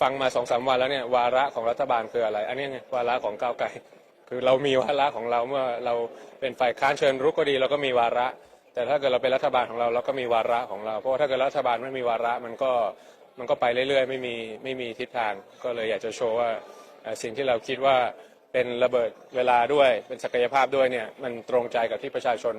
ฟังมาสองสามวันแล้วเนี่ยวาระของรัฐบาลคืออะไร อันนี้ไงวาระของก้าวไกลคือเรามีวาระของเราเมื่อเราเป็นฝ่ายค้านเชิญรุกก็ดีเราก็มีวาระ แต่ถ้าเกิดเราเป็นรัฐบาลของเราเราก็มีวาระของเรา เพราะว่าถ้าเกิดรัฐบาลไม่มีวาระมันก็มันก็ไปเรื่อยๆ ไม่มีไม่มีทิศทางก็เลยอยากจะโชว์ว่าสิ่งที่เราคิดว่าเป็นระเบิดเวลาด้วยเป็นศักยภาพด้วยเนี่ยมันตรงใจกับที่ประชาชน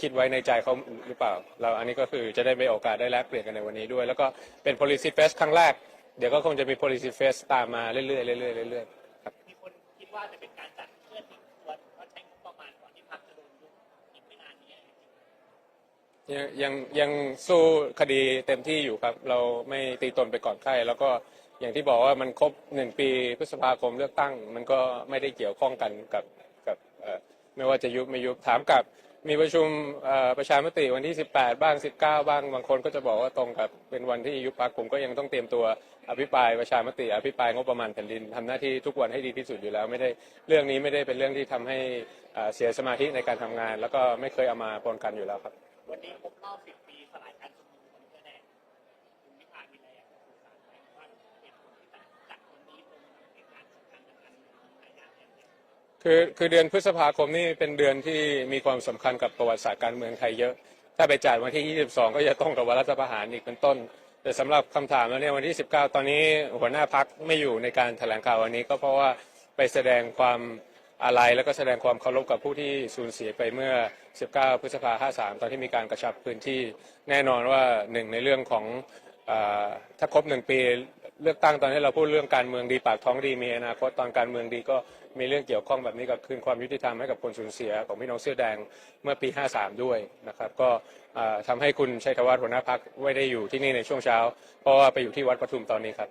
คิดไว้ในใจเขาหรือเปล่า เราอันนี้ก็คือจะได้มีโอกาสได้แลกเปลี่ยนกันในวันนี้ด้วย แล้วก็เป็น policy fest ครั้งแรก เดี๋ยวก็คงจะมี policy fest ตามมาเรื่อยๆเรื่อยๆเรื่อยๆครับมีคนคิดว่าจะเป็นการจัดเพื่อทิ้งทวนว่าใช้งบประมาณก่อนที่พรรคจะโดนยุบอีกไม่นานนี้ยังยังยังสู้คดีเต็มที่อยู่ครับ เราไม่ตีตนไปก่อนใครแล้วก็อย่างที่บอกว่ามันครบหนึ่งปีพฤษภาคมเลือกตั้ง มันก็ไม่ได้เกี่ยวข้องกันกับกับเอ่อไม่ว่าจะยุบไม่ยุบถามกับ มีประชุมประชามติวันที่ 18 บ้าง 19 บ้างบางคนก็จะบอกว่าตรงกับเป็นวันที่ยุบพักผมก็ยังต้องเตรียมตัวอภิปรายประชามติอภิปรายงบประมาณแผ่นดินทำหน้าที่ทุกวันให้ดีที่สุดอยู่แล้วไม่ได้เรื่องนี้ไม่ได้เป็นเรื่องที่ทำให้เสียสมาธิในการทำงาน แล้วก็ไม่เคยเอามาปนกันอยู่แล้วครับ วันนี้ครบรอบ คือคือเดือนพฤษภาคมนี่เป็นเดือนที่มีความสำคัญกับประวัติศาสตร์การเมืองไทยเยอะ ถ้าไปจัดวันที่ 22 ก็จะต้องกับวันรัฐประหารอีกเป็นต้น แต่สำหรับคำถามแล้วเนี่ยวันที่ 19 ตอนนี้หัวหน้าพักไม่อยู่ในการแถลงข่าววันนี้ก็เพราะว่าไปแสดงความอาลัยแล้วก็แสดงความเคารพกับผู้ที่สูญเสียไปเมื่อ 19 พฤษภา53 ตอนที่มีการกระชับพื้นที่แน่นอนว่าหนึ่งในเรื่องของอถ้าครบหนึ่งปี เลือกตั้งตอนที่เราพูดเรื่องการเมืองดีปากท้องดีมีอนาคตตอนการเมืองดีก็มีเรื่องเกี่ยวข้องแบบนี้กับคืนความยุติธรรมให้กับคนสูญเสียของพี่น้องเสื้อแดงเมื่อปี 53 ด้วยนะครับก็เอ่อทำให้คุณชัยธวัฒน์หัวหน้าพักไม่ได้อยู่ที่นี่ในช่วงเช้า เพราะว่าไปอยู่ที่วัดปทุมตอนนี้ครับ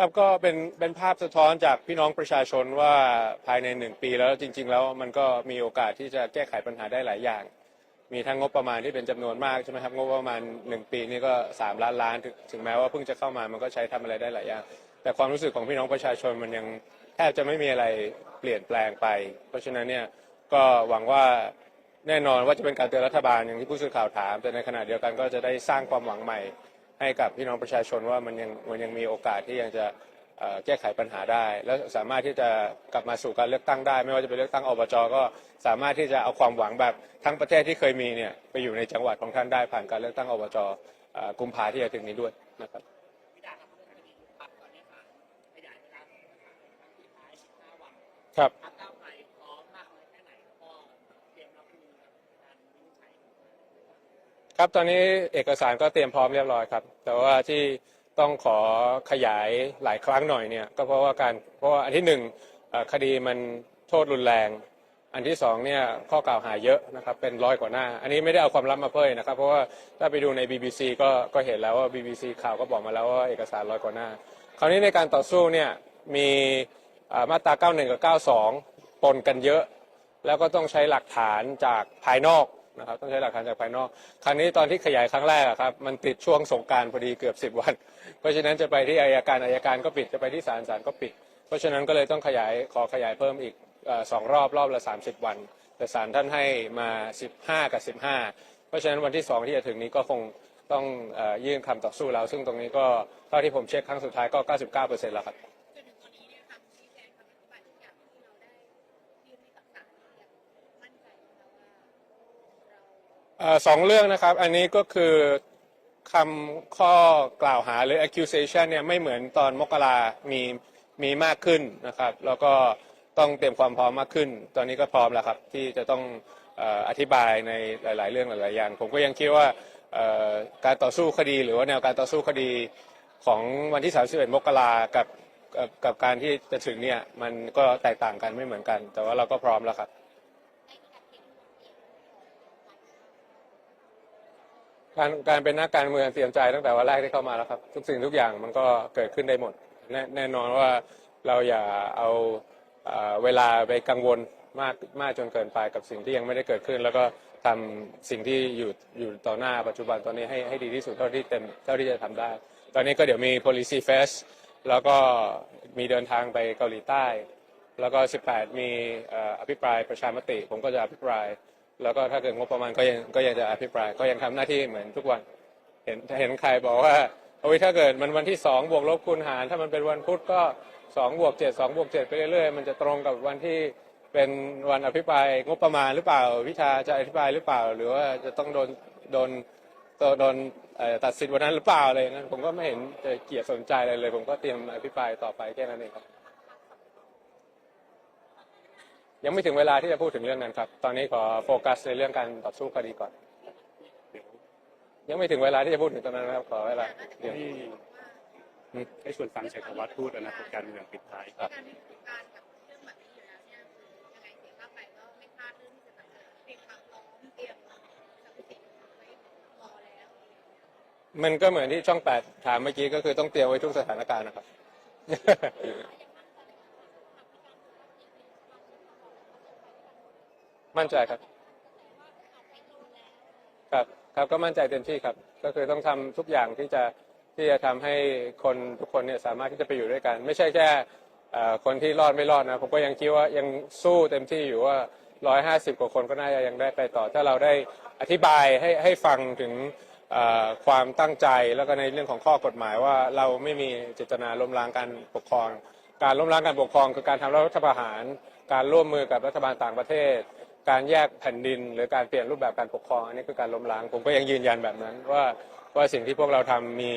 ครับก็เป็นเป็นภาพสะท้อนจากพี่น้องประชาชนว่าภายในหนึ่งปีแล้วจริง ๆ แล้วมันก็มีโอกาสที่จะแก้ไขปัญหาได้หลายอย่าง มีทั้งงบประมาณที่เป็นจำนวนมากใช่ไหมครับงบประมาณหนึ่งปีนี่ก็สามล้านล้านถึงถึงแม้ว่าเพิ่งจะเข้ามามันก็ใช้ทำอะไรได้หลายอย่าง แต่ความรู้สึกของพี่น้องประชาชนมันยังแทบจะไม่มีอะไรเปลี่ยนแปลงไป เพราะฉะนั้นเนี่ยก็หวังว่าแน่นอนว่าจะเป็นการเตือนรัฐบาลอย่างที่ผู้สื่อข่าวถาม แต่ในขณะเดียวกันก็จะได้สร้างความหวังใหม่ ให้กับพี่น้องประชาชนว่ามันยังมันยังมีโอกาสที่ยังจะแก้ไขปัญหาได้ และสามารถที่จะกลับมาสู่การเลือกตั้งได้ ไม่ว่าจะเป็นเลือกตั้งอบจก็สามารถที่จะเอาความหวังแบบทั้งประเทศที่เคยมีเนี่ยไปอยู่ในจังหวัดของท่านได้ผ่านการเลือกตั้งอบจกุมภาที่จะถึงนี้ด้วยนะครับครับ ครับตอนนี้เอกสารก็เตรียมพร้อมเรียบร้อยครับ แต่ว่าที่ต้องขอขยายหลายครั้งหน่อยเนี่ยก็เพราะว่าการเพราะว่าอันที่หนึ่งคดีมันโทษรุนแรง อันที่สองเนี่ยข้อกล่าวหาเยอะนะครับเป็นร้อยกว่าหน้า อันนี้ไม่ได้เอาความลับมาเผยนะครับ เพราะว่าถ้าไปดูใน BBC ก็ก็เห็นแล้วว่า BBC ข่าวก็บอกมาแล้วว่าเอกสารร้อยกว่าหน้า คราวนี้ในการต่อสู้เนี่ยมีอ่ามาตรา 91 กับ 92 ปนกันเยอะ แล้วก็ต้องใช้หลักฐานจากภายนอก นะครับต้องใช้หลักฐานจากภายนอกครั้งนี้ตอนที่ขยายครั้งแรกอะครับมันติดช่วงสงการพอดีเกือบ10วัน เพราะฉะนั้นจะไปที่อายการอายการก็ปิดจะไปที่ศาลศาลก็ปิด เพราะฉะนั้นก็เลยต้องขยายขอขยายเพิ่มอีกสองรอบรอบละ 30 วัน แต่ศาลท่านให้มา 15 กับ 15 เพราะฉะนั้นวันที่ 2 ที่จะถึงนี้ก็คงต้องอยื่นคำต่อสู้แล้ว ซึ่งตรงนี้ก็เท่าที่ผมเช็คครั้งสุดท้ายก็ 99%แล้วครับ สองเรื่องนะครับ อันนี้ก็คือคำข้อกล่าวหาหรือ accusation เนี่ยไม่เหมือนตอนมกรามีมีมากขึ้นนะครับ แล้วก็ต้องเตรียมความพร้อมมากขึ้น ตอนนี้ก็พร้อมแล้วครับ ที่จะต้องออธิบายในหลาย ๆ เรื่องหลาย ๆ อย่าง ผมก็ยังคิดว่าการต่อสู้คดี หรือว่าแนวการต่อสู้คดีของวันที่ 31 มกรากับกับการที่จะถึงเนี่ยมันก็แตกต่างกันไม่เหมือนกัน แต่ว่าเราก็พร้อมแล้วครับ การการเป็นนักการเมืองเตรียมใจตั้งแต่วันแรกที่เข้ามาแล้วครับ ทุกสิ่งทุกอย่างมันก็เกิดขึ้นได้หมด แน่แน่นอนว่าเราอย่าเอาเอ่อเวลาไปกังวลมากมากจนเกินไปกับสิ่งที่ยังไม่ได้เกิดขึ้น แล้วก็ทำสิ่งที่อยู่อยู่ต่อหน้าปัจจุบันตอนนี้ให้ให้ดีที่สุดเท่าที่เต็มเท่าที่จะทำได้ ตอนนี้ก็เดี๋ยวมี policy fest แล้วก็มีเดินทางไปเกาหลีใต้ แล้วก็ 18 มีเอ่ออภิปรายประชามติ ผมก็จะอภิปราย แล้วก็ถ้าเกิดงบประมาณก็ยังก็ยังจะอภิปรายก็ยังทำหน้าที่เหมือนทุกวัน เห็นเห็นใครบอกว่าโอ้ยถ้าเกิดมันวันที่สองบวกลบคูณหาร ถ้ามันเป็นวันพุธก็สองบวกเจ็ดสองบวกเจ็ดไปเรื่อยๆมันจะตรงกับวันที่เป็นวันอภิปรายงบประมาณหรือเปล่า วิชาจะอภิปรายหรือเปล่า หรือว่าจะต้องโดนโดนโดนตัดสินวันนั้นหรือเปล่าอะไรอย่างนั้นผมก็ไม่เห็นจะเกียรติสนใจอะไรเลย ผมก็เตรียมอภิปรายต่อไปแค่นั้นเองครับ ยังไม่ถึงเวลาที่จะพูดถึงเรื่องนั้นครับ ตอนนี้ขอโฟกัสในเรื่องการต่อสู้คดีก่อน ยังไม่ถึงเวลาที่จะพูดถึงตรงนั้นนะครับ ขอเวลาเดี๋ยวให้ให้ชวนฟังชัยธวัฒน์พูดอนาคตการเมืองปิดท้ายครับการที่การกับเรื่องแบบนี้อยู่แล้วเนี่ยคือยังไงเสียค่าไปก็ไม่พลาดเรื่องที่จะแบบเตรียมความพร้อมเตรียมทรัพย์สินไว้รอแล้วมันก็เหมือนที่ช่องแปดถามเมื่อกี้ก็คือต้องเตรียมไว้ทุกสถานการณ์นะครับ มั่นใจครับ ครับครับก็มั่นใจเต็มที่ครับ ก็คือต้องทำทุกอย่างที่จะที่จะทำให้คนทุกคนเนี่ยสามารถที่จะไปอยู่ด้วยกัน ไม่ใช่แค่คนที่รอดไม่รอดนะผมก็ยังคิดว่ายังสู้เต็มที่อยู่ว่า150กว่าคนก็น่าจะยังได้ไปต่อ ถ้าเราได้อธิบายให้ให้ฟังถึงความตั้งใจแล้วก็ในเรื่องของข้อกฎหมายว่าเราไม่มีเจตนาล้มล้างการปกครอง การล้มล้างการปกครองคือการทำรัฐประหาร การร่วมมือกับรัฐบาลต่างประเทศ การแยกแผ่นดิน หรือการเปลี่ยนรูปแบบการปกครองอันนี้คือการล้มล้างผมก็ยังยืนยันแบบนั้น ว่าว่าสิ่งที่พวกเราทำมี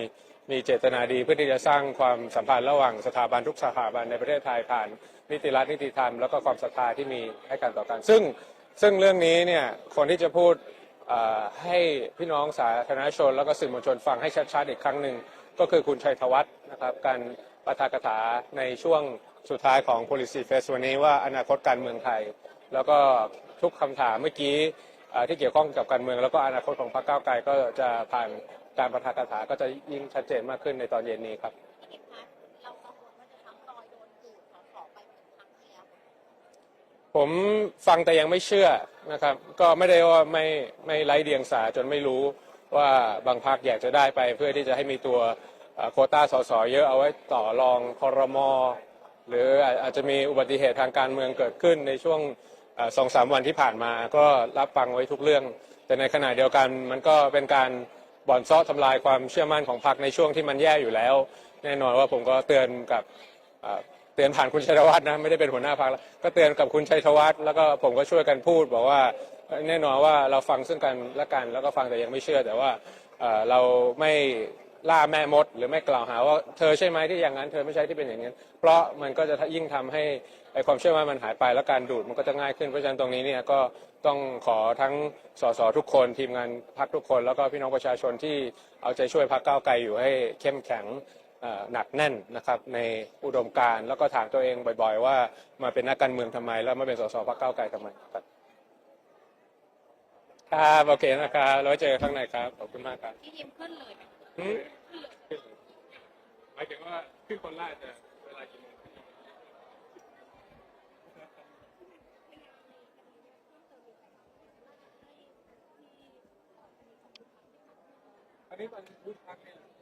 มีเจตนาดีเพื่อที่จะสร้างความสัมพันธ์ระหว่างสถาบันทุกสถาบันในประเทศไทยผ่านนิติรัฐนิติธรรมแล้วก็ความศรัทธาที่มีให้กันต่อกัน ซึ่งซึ่งเรื่องนี้เนี่ยคนที่จะพูดให้พี่น้องสาธารณชน แล้วก็สื่อมวลชนฟังให้ชัดๆอีกครั้งหนึ่งก็คือคุณชัยธวัฒน์นะครับการปากถาในช่วงสุดท้ายของ policy fest วันนี้ว่าอนาคตการเมืองไทย แล้วก็ ทุกคำถามเมื่อกี้ที่เกี่ยวข้องกับการเมือง แล้วก็อนาคตของพรรคก้าวไกลก็จะผ่านการประทากถาก็จะยิ่งชัดเจนมากขึ้นในตอนเย็นนี้ครับผมฟังแต่ยังไม่เชื่อนะครับ ก็ไม่ได้ว่าไม่ไม่ไร้เดียงสาจนไม่รู้ว่าบางพรรคอยากจะได้ไป เพื่อที่จะให้มีตัวโคต้าสสเยอะเอาไว้ต่อรองคอรมอหรืออาจจะมีอุบัติเหตุทางการเมืองเกิดขึ้นในช่วง สองสามวันที่ผ่านมาก็รับฟังไว้ทุกเรื่อง แต่ในขณะเดียวกันมันก็เป็นการบ่อนซ้อทำลายความเชื่อมั่นของพรรคในช่วงที่มันแย่อยู่แล้ว แน่นอนว่าผมก็เตือนกับเตือนผ่านคุณชัยธวัฒน์นะไม่ได้เป็นหัวหน้าพรรคแล้วก็เตือนกับคุณชัยธวัฒน์แล้วก็ผมก็ช่วยกันพูด บอกว่าแน่นอนว่าเราฟังซึ่งกันและกัน แล้วก็ฟังแต่ยังไม่เชื่อ แต่ว่าเอ่อเราไม่ล่าแม่มด หรือไม่กล่าวหาว่าเธอใช่ไหมที่อย่างนั้น เธอไม่ใช่ที่เป็นอย่างนั้น เพราะมันก็จะยิ่งทำให้ ไอ้ความเชื่อมั่นมันหายไปแล้วการดูดมันก็จะง่ายขึ้นเพราะฉะนั้นตรงนี้เนี่ยก็ต้องขอทั้งสสทุกคน ทีมงานพักทุกคน แล้วก็พี่น้องประชาชนที่เอาใจช่วยพักก้าวไกลอยู่ให้เข้มแข็งเอ่อหนักแน่นนะครับในอุดมการณ์แล้วก็ถามตัวเองบ่อย ๆ ว่ามาเป็นนักการเมืองทำไม แล้วมาเป็นสสพรรคก้าวไกลทำไมครับครับโอเคนะครับแล้วไว้เจอกันข้างในครับขอบคุณมากครับที่ทีมขึ้นเลยไหมหืมหมายถึงว่าขึ้นคนแรกจะเวลากี่โมง อัน